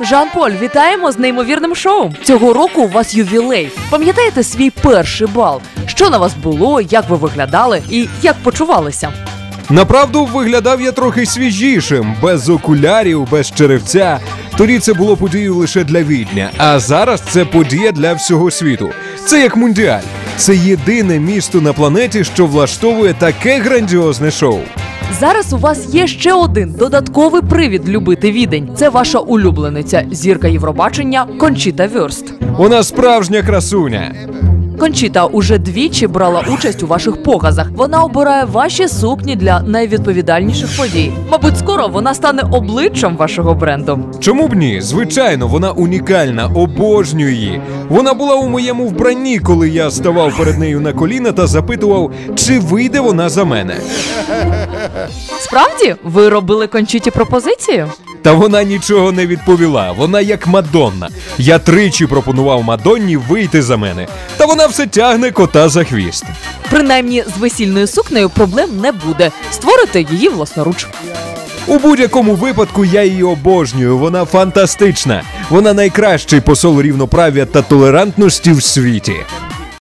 Жан Поль, вітаємо з неймовірним шоу. Цього року у вас ювілей. Пам'ятаєте свій перший бал? Що на вас було, як ви виглядали і як почувалися? Направду виглядав я трохи свіжішим, без окулярів, без черевця. Тоді це було подією лише для відня, а зараз це подія для всього світу. Це як мундіаль. Це єдине місто на планеті, що влаштовує таке грандіозне шоу. Зараз у вас є ще один додатковий привід любити відень. Це ваша улюблениця, зірка Євробачення Кончіта Вюрст. Вона справжня красуня. Кончіта уже двічі брала участь у ваших показах. Вона обирає ваші сукні для найвідповідальніших подій. Мабуть, скоро вона стане обличчям вашого бренду. Чому б ні? Звичайно, вона унікальна, обожнюю її. Вона була у моєму вбранні, коли я ставав перед нею на коліна та запитував, чи вийде вона за мене. Справді, ви робили кончіті пропозицію? Та вона нічого не відповіла. Вона як Мадонна. Я тричі пропонував Мадонні вийти за мене. Та вона все тягне кота за хвіст. Принаймні, з весільною сукнею проблем не буде. Створите її власноруч. У будь-якому випадку я її обожнюю. Вона фантастична. Вона найкращий посол рівноправ'я та толерантності в світі.